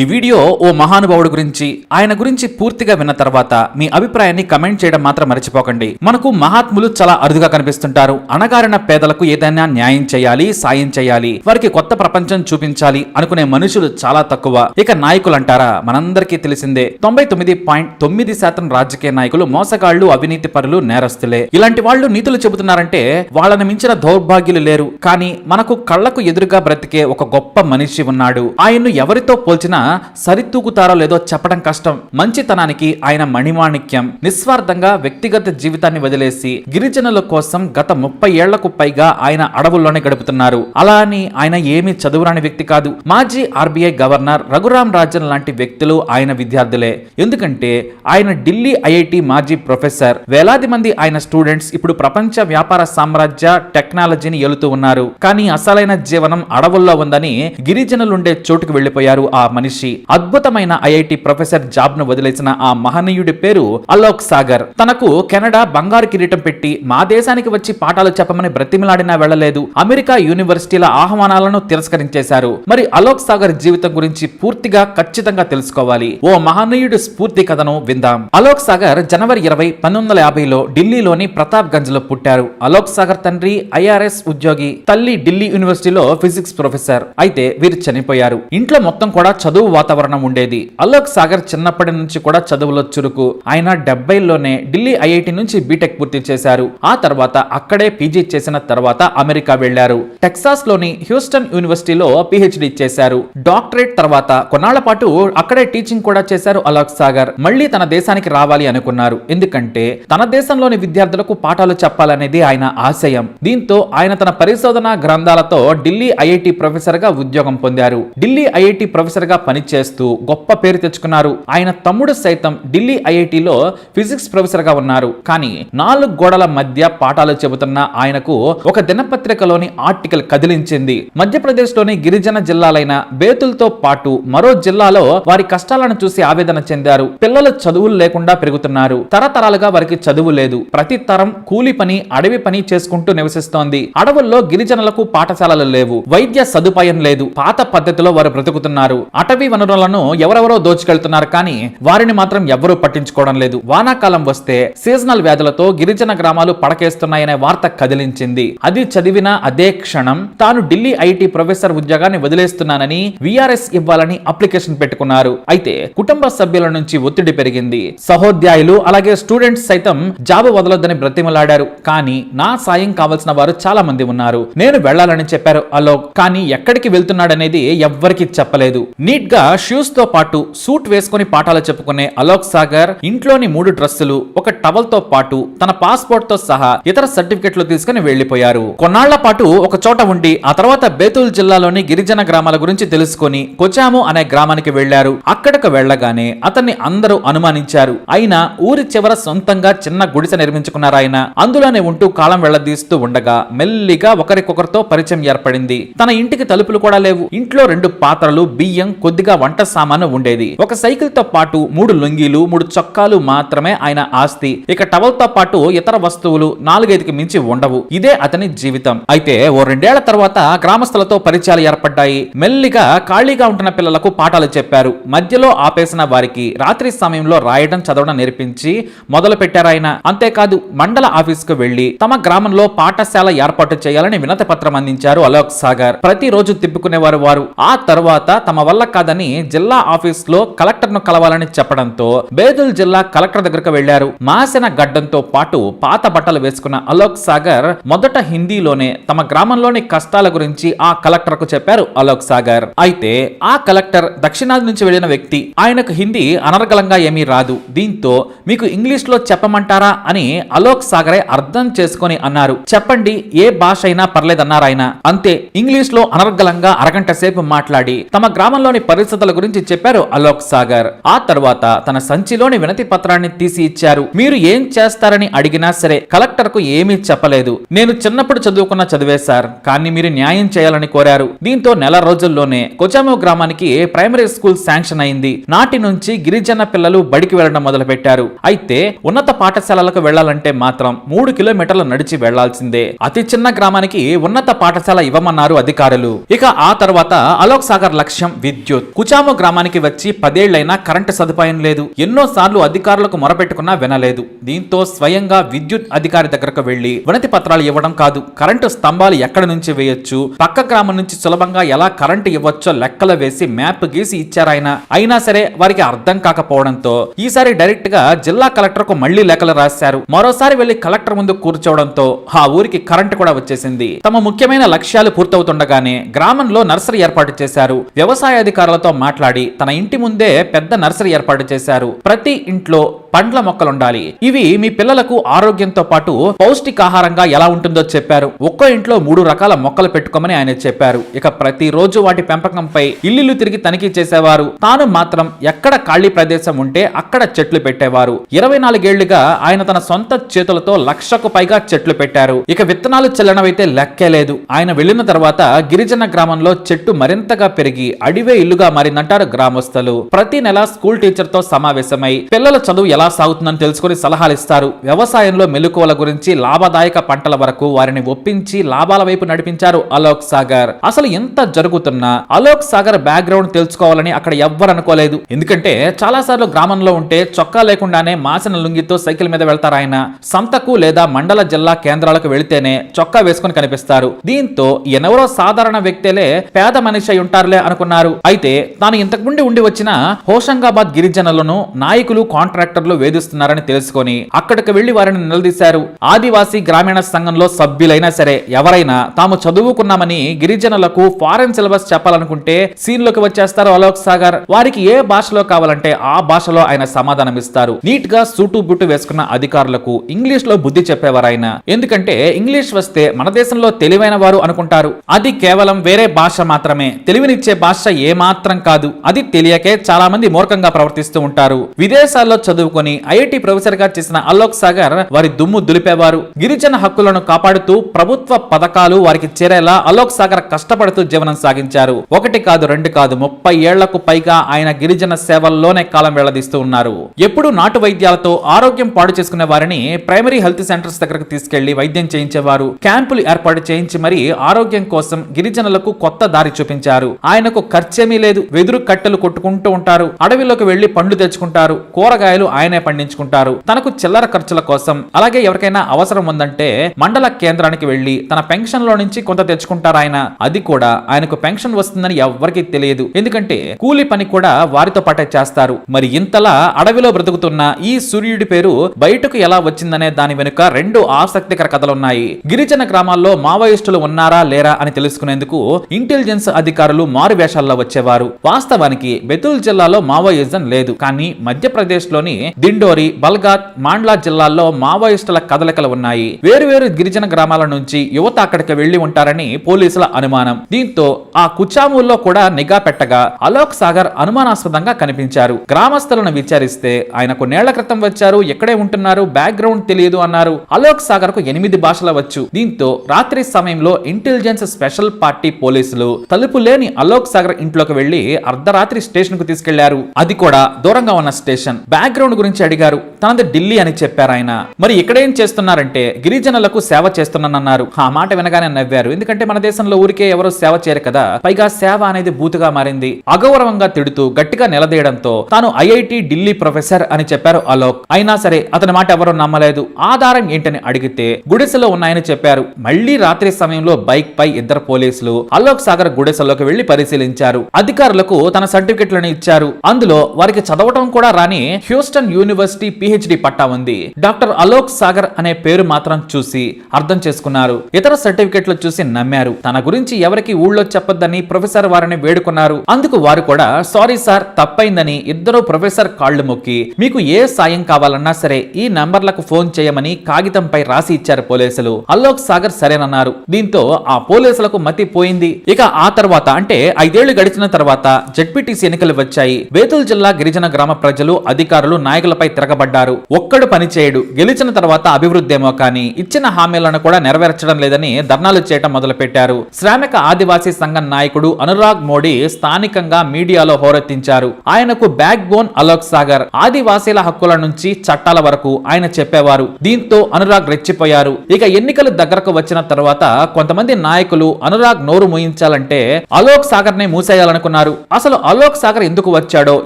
ఈ వీడియో ఓ మహానుభావుడు గురించి ఆయన గురించి పూర్తిగా విన్న తర్వాత మీ అభిప్రాయాన్ని కమెంట్ చేయడం మాత్రం మర్చిపోకండి. మనకు మహాత్ములు చాలా అరుదుగా కనిపిస్తుంటారు. అణగారిన పేదలకు ఏదైనా న్యాయం చేయాలి సాయం చేయాలి వారికి కొత్త ప్రపంచం చూపించాలి అనుకునే మనుషులు చాలా తక్కువ. ఇక నాయకులు అంటారా మనందరికీ తెలిసిందే తొంభై తొమ్మిది పాయింట్ తొమ్మిది శాతం రాజకీయ నాయకులు మోసగాళ్ళు అవినీతి పరులు నేరస్తులే. ఇలాంటి వాళ్ళు నీతులు చెబుతున్నారంటే వాళ్ళని మించిన దౌర్భాగ్యులు లేరు. కానీ మనకు కళ్ళకు ఎదురుగా బ్రతికే ఒక గొప్ప మనిషి ఉన్నాడు. ఆయన్ను ఎవరితో పోల్చినా సరితూగుతారో లేదో చెప్పడం కష్టం. మంచితనానికి ఆయన మణిమాణిక్యం. నిస్వార్థంగా వ్యక్తిగత జీవితాన్ని వదిలేసి గిరిజనుల కోసం గత ముప్పై ఏళ్ళకు పైగా ఆయన అడవుల్లోనే గడుపుతున్నారు. అలా అని ఆయన ఏమీ చదువురాని వ్యక్తి కాదు. మాజీ ఆర్బీఐ గవర్నర్ రఘురాం రాజన్ లాంటి వ్యక్తులు ఆయన విద్యార్థులే. ఎందుకంటే ఆయన ఢిల్లీ ఐఐటి మాజీ ప్రొఫెసర్. వేలాది మంది ఆయన స్టూడెంట్స్ ఇప్పుడు ప్రపంచ వ్యాపార సామ్రాజ్య టెక్నాలజీని ఏలుతూ ఉన్నారు. కానీ అసలైన జీవనం అడవుల్లో ఉందని గిరిజనులుండే చోటుకు వెళ్ళిపోయారు ఆ మనిషి. అద్భుతమైన ఐఐటి ప్రొఫెసర్ జాబ్ను వదిలేసిన ఆ మహనీయుడి పేరు అలోక్ సాగర్. తనకు కెనడా బంగారు కిరీటం పెట్టి మా దేశానికి వచ్చి పాఠాలు చెప్పమని బ్రతిమిలాడినా వెళ్ళలేదు. అమెరికా యూనివర్సిటీల ఆహ్వానాలను తిరస్కరించేశారు. మరి అలోక్ సాగర్ జీవితం గురించి పూర్తిగా ఖచ్చితంగా తెలుసుకోవాలి. ఓ మహనీయుడి స్ఫూర్తి కథను విందాం. అలోక్ సాగర్ జనవరి ఇరవై పంతొమ్మిది వందల యాభైలో ఢిల్లీలోని ప్రతాప్ గంజ్లో పుట్టారు. అలోక్ సాగర్ తండ్రి ఐఆర్ఎస్ ఉద్యోగి తల్లి ఢిల్లీ యూనివర్సిటీలో ఫిజిక్స్ ప్రొఫెసర్. అయితే వీరు చనిపోయారు. ఇంట్లో మొత్తం కూడా చదువు వాతావరణం ఉండేది. అలోక్ సాగర్ చిన్నప్పటి నుంచి కూడా చదువులో చురుకు. ఆయన డెబ్బైలోనే ఢిల్లీ ఐఐటి నుంచి బీటెక్ పూర్తి చేశారు. ఆ తర్వాత అక్కడే పీజీ చేసిన తర్వాత అమెరికా వెళ్ళారు టెక్సాస్లోని హ్యూస్టన్ యూనివర్సిటీలో పిహెచ్డి చేశారు. డాక్టరేట్ తర్వాత కొన్నాళ్ళ పాటు అక్కడే టీచింగ్ కూడా చేశారు అలోక్ సాగర్. మళ్ళీ తన దేశానికి రావాలి అనుకున్నారు. ఎందుకంటే తన దేశంలోని విద్యార్థులకు పాఠాలు చెప్పాలనేది ఆయన ఆశయం. దీంతో ఆయన తన పరిశోధన గ్రంథాలతో ఢిల్లీ ఐఐటి ప్రొఫెసర్గా ఉద్యోగం పొందారు. ఢిల్లీ ఐఐటి ప్రొఫెసర్గా పనిచేస్తూ గొప్ప పేరు తెచ్చుకున్నారు. ఆయన తమ్ముడు సైతం ఢిల్లీ ఐఐటిలో ఫిజిక్స్ ప్రొఫెసర్గా ఉన్నారు. కానీ నాలుగు గోడల మధ్య పాఠాలు చెబుతున్న ఆయనకు ఒక దినపత్రికలోని ఆర్టికల్ కదిలించింది. మధ్యప్రదేశ్లోని గిరిజన జిల్లాలైన బేతుల్తో పాటు మరో జిల్లాలో వారి కష్టాలను చూసి ఆవేదన చెందారు. పిల్లలు చదువులు లేకుండా పెరుగుతున్నారు. తరతరాలుగా వారికి చదువు లేదు. ప్రతి తరం కూలి పని అడవి పని చేసుకుంటూ నివసిస్తోంది. అడవుల్లో గిరిజనులకు పాఠశాలలు లేవు. వైద్య సదుపాయం లేదు. పాత పద్ధతిలో వారు బ్రతుకుతున్నారు. అటవీ వనరులను ఎవరెవరో దోచుకెళ్తున్నారు కానీ వారిని మాత్రం ఎవరూ పట్టించుకోవడం లేదు. వానాకాలం వస్తే సీజనల్ వ్యాధులతో గిరిజన గ్రామాలు పడకేస్తున్నాయనే వార్త కదిలించింది. అది చదివిన అదే క్షణం తాను ఢిల్లీ ఐటీ ప్రొఫెసర్ ఉద్యోగాన్ని వదిలేస్తున్నానని విఆర్ఎస్ ఇవ్వాలని అప్లికేషన్ పెట్టుకున్నారు. అయితే కుటుంబ సభ్యుల నుంచి ఒత్తిడి పెరిగింది. సహోద్యాయులు అలాగే స్టూడెంట్స్ సైతం జాబు వదలొద్దని బ్రతిమలాడారు. కానీ నా సాయం కావాల్సిన వారు చాలా మంది ఉన్నారు. నేను వెళ్ళాలని చెప్పారు అలోక్. కానీ ఎక్కడికి వెళ్తున్నాడనేది ఎవ్వరికి చెప్పలేదు. నీట్ గా షూస్తో పాటు సూట్ వేసుకొని పాఠాలు చెప్పుకునే అలోక్ సాగర్ ఇంట్లోని మూడు డ్రెస్సులు ఒక టవల్తో పాటు తన పాస్పోర్ట్తో సహా ఇతర సర్టిఫికెట్లు తీసుకుని వెళ్ళిపోయారు కొన్నాళ్ళ పాటు ఒక చోట ఉండి ఆ తర్వాత బేతుల్ జిల్లాలోని గిరిజన గ్రామాల గురించి తెలుసుకొని కొచాము అనే గ్రామానికి వెళ్ళారు అక్కడకు వెళ్ళగానే అతన్ని అందరూ అనుమానించారు. అయినా ఊరి చివర సొంతంగా చిన్న గుడిసె నిర్మించుకున్నారు ఆయన. అందులోనే ఉంటూ కాలం వెళ్ళదీస్తూ ఉండగా మెల్లిగా ఒకరికొకరితో పరిచయం ఏర్పడింది. తన ఇంటికి తలుపులు కూడా లేవు. ఇంట్లో రెండు పాత్రలు బియ్యం కొద్దిగా వంట సామాను ఉండేది. ఒక సైకిల్తో పాటు మూడు లుంగీలు మూడు చొక్కాలు మాత్రమే ఆయన ఆస్తి. ఇక టవల్తో పాటు ఇతర వస్తువులు నాలుగైదుకి మించి ఉండవు. ఇదే అతని జీవితం. అయితే ఓ రెండేళ్ళ తర్వాత గ్రామస్తులతో పరిచయాలు ఏర్పడ్డాయి. మెల్లిగా ఖాళీగా ఉంటున్న పిల్లలకు పాఠాలు చెప్పారు. మధ్యలో ఆపేసిన వారికి రాత్రి సమయంలో రాయడం చదవడం నేర్పించి మొదలు పెట్టారు ఆయన. అంతేకాదు మండల ఆఫీస్కు వెళ్ళి తమ గ్రామంలో పాఠశాల ఏర్పాటు చేయాలని వినతి పత్రం అందించారు అలోక్ సాగర్. ప్రతిరోజు తిప్పుకునేవారు వారు. ఆ తర్వాత తమ వల్ల కాదని జిల్లా ఆఫీస్లో కలెక్టర్ను కలవాలని చెప్పడంతో బేదుల్ జిల్లా కలెక్టర్ దగ్గరకు వెళ్ళారు మాసిన గడ్డంతో పాటు పాత బట్టలు వేసుకున్న అలోక్ సాగర్ మొదట హిందీలోనే తమ గ్రామంలోని కష్టాల గురించి ఆ కలెక్టర్కు చెప్పారు అలోక్ సాగర్. అయితే ఆ కలెక్టర్ దక్షిణాది నుంచి వెళ్ళిన వ్యక్తి ఆయనకు హిందీ అనర్గళంగా ఏమీ రాదు. దీంతో మీకు ఇంగ్లీష్లో చెప్పమంటారా అని అలోక్ సాగరే అర్థం చేసుకొని అన్నారు. చెప్పండి ఏ భాష అయినా పర్లేదన్నారు ఆయన. అంతే ఇంగ్లీష్లో అనర్గళంగా అరగంట సేపు మాట్లాడి తమ గ్రామంలోని పరిస్థితుల గురించి చెప్పారు అలోక్ సాగర్. ఆ తర్వాత తన సంచిలోని వినతి పత్రాన్ని తీసి ఇచ్చారు. మీరు ఏం చేస్తారని అడిగినా సరే కలెక్టర్కు ఏమీ చెప్పలేదు. నేను చిన్నప్పుడు చదువుకున్న చదివే సార్. కానీ మీరు న్యాయం చేయాలని కోరారు. దీంతో నెల రోజుల్లోనే కొచామో గ్రామానికి ప్రైమరీ స్కూల్ శాంక్షన్ అయింది. నాటి నుంచి గిరిజన పిల్లలు బడికి వెళ్ళడం మొదలు పెట్టారు అయితే ఉన్నత పాఠశాలలకు వెళ్ళాలంటే మాత్రం మూడు కిలోమీటర్లు నడిచి వెళ్ళాల్సిందే అతి చిన్న గ్రామానికి ఉన్నత పాఠశాల ఇవ్వమన్నారు అధికారులు. ఇక ఆ తర్వాత అలోక్ సాగర్ లక్ష్యం విద్యుత్ విద్యుత్. కుచామో గ్రామానికి వచ్చి పదేళ్ళైనా కరెంటు సదుపాయం లేదు. ఎన్నో సార్లు అధికారులకు మొరపెట్టుకున్నా వినలేదు. దీంతో స్వయంగా విద్యుత్ అధికారి దగ్గరకు వెళ్ళి వినతి పత్రాలు ఇవ్వడం కాదు. కరెంటు స్తంభాలు ఎక్కడి నుంచి వేయొచ్చు? పక్క గ్రామం నుంచి సులభంగా ఎలా కరెంటు ఇవ్వచ్చో లెక్కలు వేసి మ్యాప్ గీసి ఇచ్చారాయన అయినా సరే వారికి అర్థం కాకపోవడంతో ఈసారి డైరెక్ట్గా జిల్లా కలెక్టర్కు మళ్ళీ లెక్కలు రాశారు. మరోసారి వెళ్ళి కలెక్టర్ ముందు కూర్చోవడంతో ఆ ఊరికి కరెంటు కూడా వచ్చేసింది. తమ ముఖ్యమైన లక్ష్యాలు పూర్తవుతుండగానే గ్రామంలో నర్సరీ ఏర్పాటు చేశారు. వ్యవసాయ అధికారులతో మాట్లాడి తన ఇంటి ముందే పెద్ద నర్సరీ ఏర్పాటు చేశారు. ప్రతి ఇంట్లో పండ్ల మొక్కలుండాలి. ఇవి మీ పిల్లలకు ఆరోగ్యంతో పాటు పౌష్టికాహారంగా ఎలా ఉంటుందో చెప్పారు. ఒక్కో ఇంట్లో మూడు రకాల మొక్కలు పెట్టుకోమని ఆయన చెప్పారు. ఇక ప్రతిరోజు వాటి పెంపకంపై ఇల్లు తిరిగి తనిఖీ చేసేవారు. తాను మాత్రం ఎక్కడ ఖాళీ ప్రదేశం ఉంటే అక్కడ చెట్లు పెట్టేవారు. ఇరవై నాలుగేళ్ళుగా ఆయన తన సొంత చేతులతో లక్షకు పైగా చెట్లు పెట్టారు. ఇక విత్తనాలు చెల్లనవైతే లెక్కే లేదు. ఆయన వెళ్ళిన తర్వాత గిరిజన గ్రామంలో చెట్టు మరింతగా పెరిగి అడివే ఇల్లుగా మారిందంటారు గ్రామస్తులు. ప్రతి నెల స్కూల్ టీచర్తో సమావేశమై పిల్లల చదువు ఎలా సాగుతుందని తెలుసుకుని సలహాలు ఇస్తారు. వ్యవసాయంలో మెలకువల గురించి లాభదాయక పంటల వరకు వారిని ఒప్పించి లాభాల వైపు నడిపించారు అలోక్ సాగర్. అసలు ఎంత జరుగుతున్నా అలోక్ సాగర్ బ్యాక్గ్రౌండ్ తెలుసుకోవాలని అక్కడ ఎవ్వరు అనుకోలేదు. ఎందుకంటే చాలా సార్లు గ్రామంలో ఉంటే చొక్కా లేకుండానే మాసిన లుంగితో సైకిల్ మీద వెళ్తారు ఆయన. సంతకు లేదా మండల జిల్లా కేంద్రాలకు వెళితేనే చొక్కా వేసుకుని కనిపిస్తారు. దీంతో ఎనెవరో సాధారణ వ్యక్తులే పేద మనిషి అయి ఉంటారులే అనుకున్నారు. అయితే తాను ఇంతకు ముందు ఉండి వచ్చిన హోషంగాబాద్ గిరిజనులను నాయకులు కాంట్రాక్టర్లు వేధిస్తున్నారని తెలుసుకొని అక్కడికి వెళ్ళి వారిని నిలదీశారు. ఆదివాసీ గ్రామీణ సంఘంలో సభ్యులైనా సరే ఎవరైనా తాము చదువుకున్నామని గిరిజనులకు ఫారెన్ సిలబస్ చెప్పాలనుకుంటే సీన్లోకి వచ్చేస్తారు అలోక్ సాగర్. వారికి ఏ భాషలో కావాలంటే ఆ భాషలో ఆయన సమాధానం ఇస్తారు. నీట్గా సూటు బుట్టు వేసుకున్న అధికారులకు ఇంగ్లీష్లో బుద్ధి చెప్పేవారు ఆయన ఎందుకంటే ఇంగ్లీష్ వస్తే మన దేశంలో తెలివైన వారు అనుకుంటారు. అది కేవలం వేరే భాష మాత్రమే. తెలివినిచ్చే భాష ఏ మాత్రం కాదు. అది తెలియకే చాలా మంది మూర్ఖంగా ప్రవర్తిస్తూ ఉంటారు. విదేశాల్లో చదువుకొని ఐఐటి ప్రొఫెసర్గా చేసిన అలోక్ సాగర్ వారి దుమ్ము దులిపేవారు. గిరిజన హక్కులను కాపాడుతూ ప్రభుత్వ పథకాలు వారికి చేరేలా అలోక్ సాగర్ కష్టపడుతూ జీవనం సాగించారు. ఒకటి కాదు రెండు కాదు ముప్పై ఏళ్ళకు పైగా ఆయన గిరిజన సేవల్లోనే కాలం వెళ్ళదీస్తూ ఉన్నారు. ఎప్పుడు నాటు వైద్యాలతో ఆరోగ్యం పాడు చేసుకునే వారిని ప్రైమరీ హెల్త్ సెంటర్స్ దగ్గరకు తీసుకెళ్ళి వైద్యం చేయించేవారు. క్యాంపులు ఏర్పాటు చేయించి మరి ఆరోగ్యం కోసం గిరిజనులకు కొత్త దారి చూపించారు. ఆయనకు ఖర్చేమీ లేదు. వెదురు కట్టెలు కొట్టుకుంటూ ఉంటారు. అడవిలోకి వెళ్ళి పండ్లు తెచ్చుకుంటారు. కూరగాయలు ఆయన పండించుకుంటారు. తనకు చిల్లర ఖర్చుల కోసం అలాగే ఎవరికైనా అవసరం ఉందంటే మండల కేంద్రానికి వెళ్ళి తన పెన్షన్లో నుంచి కొంత తెచ్చుకుంటారు ఆయన. అది కూడా ఆయనకు పెన్షన్ వస్తుందని ఎవ్వరికీ తెలియదు. ఎందుకంటే కూలి పని కూడా వారితో పాటే చేస్తారు. మరి ఇంతలా అడవిలో బ్రతుకుతున్న ఈ సూర్యుడి పేరు బయటకు ఎలా వచ్చిందనే దాని వెనుక రెండు ఆసక్తికర కథలున్నాయి. గిరిజన గ్రామాల్లో మావోయిస్టులు ఉన్నారా లేరా అని తెలుసుకునేందుకు ఇంటెలిజెన్స్ అధికారులు మారు వేషాల్లో వచ్చేవారు. వాస్తవానికి బెతుల్ జిల్లాలో మావోయిజం లేదు. కానీ మధ్యప్రదేశ్లోని దిండోరి బల్గాత్ మాండ్లా జిల్లాల్లో మావోయిస్టుల కదలికలు ఉన్నాయి. వేరువేరు గిరిజన గ్రామాల నుంచి యువత అక్కడికి వెళ్ళి ఉంటారని పోలీసుల అనుమానం. దీంతో ఆ కుచామూల్లో కూడా నిఘా పెట్టగా అలోక్ సాగర్ అనుమానాస్పదంగా కనిపించారు. గ్రామస్తులను విచారిస్తే ఆయన కొన్నేళ్ళ క్రితం వచ్చారు ఎక్కడే ఉంటున్నారు బ్యాక్గ్రౌండ్ తెలియదు అన్నారు. అలోక్ సాగర్కు ఎనిమిది భాషల వచ్చు. దీంతో రాత్రి సమయంలో ఇంటెలిజెన్స్ స్పెషల్ పార్టీ పోలీసులు తలుపు లేని అలోక్ సాగర్ ఇంట్లోకి వెళ్ళి అర్ధరాత్రి స్టేషన్కు తీసుకెళ్ళారు. అది కూడా దూరంగా ఉన్న స్టేషన్. బ్యాక్గ్రౌండ్ గురించి అడిగారు. తనది ఢిల్లీ అని చెప్పారు ఆయన. మరి ఇక్కడేం చేస్తున్నారంటే గిరిజనులకు సేవ చేస్తున్నానన్నారు. ఆ మాట వినగానే నవ్వారు. ఎందుకంటే మన దేశంలో ఊరికే ఎవరు సేవ చేయరు కదా. పైగా సేవ అనేది బూతుగా మారింది. అగౌరవంగా తిడుతూ గట్టిగా నిలదీయడంతో తాను ఐఐటి ఢిల్లీ ప్రొఫెసర్ అని చెప్పారు అలోక్. అయినా సరే అతని మాట ఎవరూ నమ్మలేదు. ఆధారం ఏంటని అడిగితే గుడిసెలో ఉన్నాయని చెప్పారు. మళ్ళీ రాత్రి సమయంలో బైక్ పై ఇద్దరు పోలీసులు అలోక్ సాగర్ గుడిసెలోకి వెళ్ళి పరిశీలించారు. అధికారులకు తన సర్టిఫికెట్లను ఇచ్చారు. అందులో వారికి చదవటం కూడా రాని హ్యూస్టన్ యూనివర్సిటీ పిహెచ్డి పట్టా ఉంది. డాక్టర్ అలోక్ సాగర్ అనే పేరు మాత్రం చూసి అర్థం చేసుకున్నారు. ఇతర సర్టిఫికెట్లు చూసి నమ్మారు. తన గురించి ఎవరికి ఊళ్ళో చెప్పొద్దని ప్రొఫెసర్ వారిని వేడుకున్నారు. అందుకు వారు కూడా సారీ సార్ తప్పైందని ఇద్దరు ప్రొఫెసర్ కాళ్ళు మొక్కి మీకు ఏ సాయం కావాలన్నా సరే ఈ నంబర్లకు ఫోన్ చేయమని కాగితంపై రాసి ఇచ్చారు పోలీసులు. అలోక్ సాగర్ సరేనన్నారు. దీంతో ఆ పోలీసులకు మతి పోయింది. ఇక ఆ తర్వాత అంటే ఐదేళ్ళు గడిచిన తర్వాత జడ్పీటీసీ ఎన్నికలు వచ్చాయి. బేతుల్ జిల్లా గిరిజన గ్రామ ప్రజలు అధికారులు నాయకులు నాయకులపై తిరగబడ్డారు. ఒక్కడు పనిచేయడు గెలిచిన తర్వాత అభివృద్ధి ఏమో కానీ ఇచ్చిన హామీలను కూడా నెరవేర్చడం లేదని ధర్నాలు చేయటం మొదలుపెట్టారు. శ్రామిక ఆదివాసీ సంఘం నాయకుడు అనురాగ్ మోడీ స్థానికంగా మీడియాలో హోరెత్తించారు. ఆయనకు బ్యాక్ బోన్ అలోక్ సాగర్ ఆదివాసీల హక్కుల నుంచి చట్టాల వరకు ఆయన చెప్పేవారు. దీంతో అనురాగ్ రెచ్చిపోయారు. ఇక ఎన్నికలు దగ్గరకు వచ్చిన తర్వాత కొంతమంది నాయకులు అనురాగ్ నోరు మూయించాలంటే అలోక్ సాగర్ నే మూసేయాలనుకున్నారు. అసలు అలోక్ సాగర్ ఎందుకు వచ్చాడో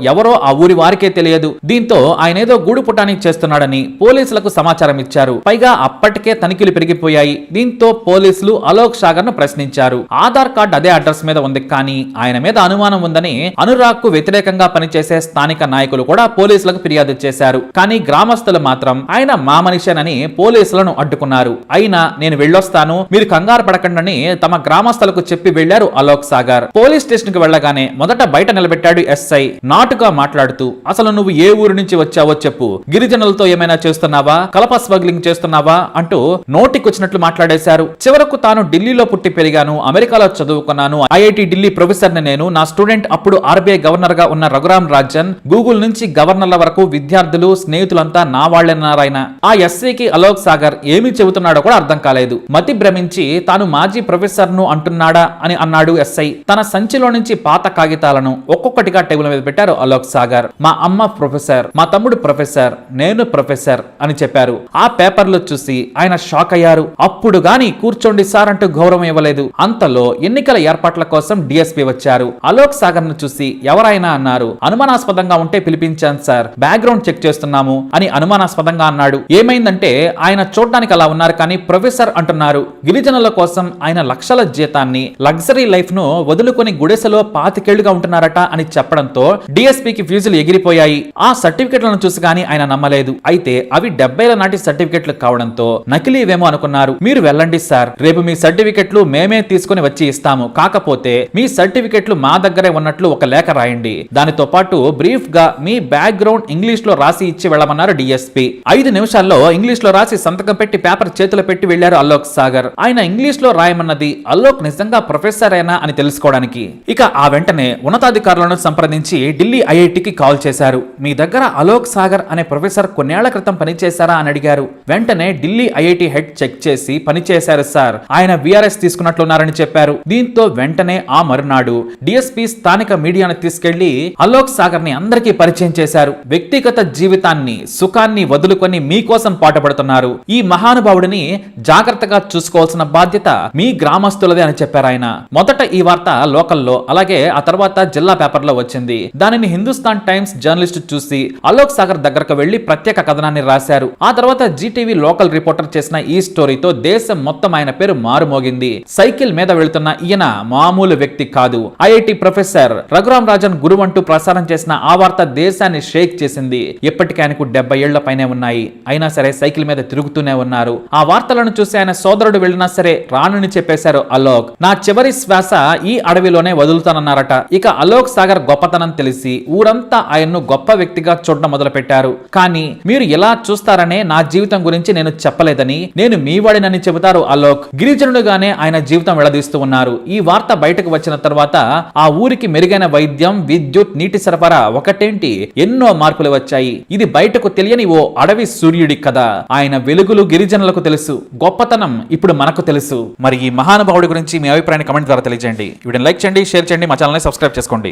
ఎవరో ఆ ఊరి వారికే తెలియదు. దీంతో ఆయన ఏదో గూడు పుటానికి చేస్తున్నాడని పోలీసులకు సమాచారం ఇచ్చారు. పైగా అప్పటికే తనిఖీలు పెరిగిపోయాయి. దీంతో పోలీసులు అలోక్ సాగర్ను ప్రశ్నించారు. ఆధార్ కార్డు అదే అడ్రస్ మీద ఉంది కానీ ఆయన మీద అనుమానం ఉందని అనురాగ్కు వ్యతిరేకంగా పనిచేసే స్థానిక నాయకులు కూడా పోలీసులకు ఫిర్యాదు చేశారు. కానీ గ్రామస్తులు మాత్రం ఆయన మా మనిషేనని పోలీసులను అడ్డుకున్నారు. అయినా నేను వెళ్ళొస్తాను మీరు కంగారు పడకండి తమ గ్రామస్తులకు చెప్పి వెళ్ళారు అలోక్ సాగర్. పోలీస్ స్టేషన్కు వెళ్ళగానే మొదట బయట నిలబెట్టాడు ఎస్ఐ. నాటుగా మాట్లాడుతూ అసలు నువ్వు ఏ ఊరు నుంచి వచ్చి వచ్చావో చెప్పు. గిరిజనులతో ఏమైనా చేస్తున్నావా? కలప స్మగ్లింగ్ చేస్తున్నావా? అంటూ నోటికొచ్చినట్లు మాట్లాడేశారు. చివరకు తాను ఢిల్లీలో పుట్టి పెరిగాను. అమెరికాలో చదువుకున్నాను. ఐఐటి ఢిల్లీ ప్రొఫెసర్ నేను. నా స్టూడెంట్ అప్పుడు ఆర్బీఐ గవర్నర్గా ఉన్న రఘురామ్ రాజన్. గూగుల్ నుంచి గవర్నర్ల వరకు విద్యార్థులు స్నేహితులంతా నా వాళ్ళన్నారాయన ఆ ఎస్సీకి అలోక్ సాగర్ ఏమి చెబుతున్నాడో కూడా అర్థం కాలేదు. మతి భ్రమించి తాను మాజీ ప్రొఫెసర్ను అంటున్నాడా అని అన్నాడు ఎస్ఐ. తన సంచిలో నుంచి పాత కాగితాలను ఒక్కొక్కటిగా టేబుల్ మీద పెట్టారు అలోక్ సాగర్. మా అమ్మ ప్రొఫెసర్. మా తమ్ముడు ప్రొఫెసర్ నేను ప్రొఫెసర్ అని చెప్పారు. ఆ పేపర్లు చూసి ఆయన షాక్ అయ్యారు. అప్పుడు గాని కూర్చోండి సార్ అంటూ గౌరవం ఇవ్వలేదు. అంతలో ఎన్నికల ఏర్పాట్ల కోసం డిఎస్పీ వచ్చారు. అలోక్ సాగర్ను చూసి ఎవరైనా అన్నారు అనుమానాస్పదంగా ఉంటే పిలిపించాను సార్. బ్యాక్గ్రౌండ్ చెక్ చేస్తున్నాము అని అనుమానాస్పదంగా అన్నాడు. ఏమైందంటే ఆయన చూడడానికి అలా ఉన్నారు కానీ ప్రొఫెసర్ అంటున్నారు. గిరిజనుల కోసం ఆయన లక్షల జీతాన్ని లగ్జరీ లైఫ్ను వదులుకొని గుడెసలో పాతికేళ్ళుగా ఉంటున్నారట అని చెప్పడంతో డిఎస్పీకి ఫీజులు ఎగిరిపోయాయి. ఆ సర్టిఫికెట్లను చూసి కానీ ఆయన నమ్మలేదు. అయితే అవి డెబ్బైల నాటి సర్టిఫికెట్లు కావడంతో నకిలీవేమో అనుకున్నారు. మీరు వెళ్ళండి సార్. రేపు మీ సర్టిఫికెట్లు మేమే తీసుకుని వచ్చి ఇస్తాము. కాకపోతే మీ సర్టిఫికెట్లు మా దగ్గరే ఉన్నట్లు ఒక లేఖ రాయండి. దానితో పాటు బ్రీఫ్గా మీ బ్యాక్గ్రౌండ్ ఇంగ్లీష్లో రాసి ఇచ్చి వెళ్ళమన్నారు డిఎస్పీ. ఐదు నిమిషాల్లో ఇంగ్లీష్లో రాసి సంతకం పెట్టి పేపర్ చేతిలో పెట్టి వెళ్ళారు అలోక్ సాగర్. ఆయన ఇంగ్లీష్లో రాయమన్నది అలోక్ నిజంగా ప్రొఫెసర్ అయినా అని తెలుసుకోవడానికి. ఇక ఆ వెంటనే ఉన్నతాధికారులను సంప్రదించి ఢిల్లీ ఐఐటికి కాల్ చేశారు. మీ దగ్గర అలోక్ సాగర్ అనే ప్రొఫెసర్ కొన్నేళ్ళ క్రితం పనిచేశారా అని అడిగారు. వెంటనే ఢిల్లీ ఐఐటి హెడ్ చెక్ చేసి పనిచేశారు సార్. ఆయన విఆర్ఎస్ తీసుకున్నట్లున్నారని చెప్పారు. దీంతో వెంటనే ఆ మరునాడు డిఎస్పీ స్థానిక మీడియాను తీసుకెళ్ళి అలోక్ సాగర్ని అందరికీ పరిచయం చేశారు. వ్యక్తిగత జీవితాన్ని సుఖాన్ని వదులుకొని మీకోసం పాటుపడుతున్నారు. ఈ మహానుభావుడిని జాగ్రత్తగా చూసుకోవాల్సిన బాధ్యత మీ గ్రామస్తులదే అని చెప్పారు ఆయన. మొదట ఈ వార్త లోకల్లో అలాగే ఆ తర్వాత జిల్లా పేపర్లో వచ్చింది. దానిని హిందుస్థాన్ టైమ్స్ జర్నలిస్ట్ చూసి అలోక్ సాగర్ దగ్గరకు వెళ్ళి ప్రత్యేక కథనాన్ని రాశారు. ఆ తర్వాత జీటీవీ లోకల్ రిపోర్టర్ చేసిన ఈ స్టోరీతో దేశం మొత్తం ఆయన పేరు మారుమోగింది. సైకిల్ మీద వెళ్తున్న ఈయన మామూలు వ్యక్తి కాదు. ఐఐటి ప్రొఫెసర్ రఘురామ్ రాజన్ గురు అంటూ ప్రసారం చేసిన ఆ వార్త దేశాన్ని షేక్ చేసింది. ఇప్పటికీ ఆయనకు డెబ్బై ఏళ్ళ పైనే ఉన్నాయి. అయినా సరే సైకిల్ మీద తిరుగుతూనే ఉన్నారు. ఆ వార్తలను చూసి ఆయన సోదరుడు వెళ్ళినా సరే రానుని చెప్పేశారు అలోక్. నా చివరి శ్వాస ఈ అడవిలోనే వదులుతానన్నారట. ఇక అలోక్ సాగర్ గొప్పతనం తెలిసి ఊరంతా ఆయన్ను గొప్ప వ్యక్తిగా చూడడం మొదలు పెట్టారు కానీ మీరు ఎలా చూస్తారనే నా జీవితం గురించి నేను చెప్పలేదని నేను మీ వాడినని చెబుతారు అలోక్. గిరిజనుడుగానే ఆయన జీవితం వెళ్ళదీస్తూ ఉన్నారు. ఈ వార్త బయటకు వచ్చిన తర్వాత ఆ ఊరికి మెరుగైన వైద్యం విద్యుత్ నీటి సరఫరా ఒకటేంటి? ఎన్నో మార్పులు వచ్చాయి. ఇది బయటకు తెలియని ఓ అడవి సూర్యుడి కథ. ఆయన వెలుగులు గిరిజనులకు తెలుసు. గొప్పతనం ఇప్పుడు మనకు తెలుసు. మరి ఈ మహానుభావుడి గురించి మీ అభిప్రాయాన్ని కమెంట్ ద్వారా తెలియజేయండి. వీడిని లైక్ చేయండి షేర్ చేయండి మా ఛానల్ని సబ్స్క్రైబ్ చేసుకోండి.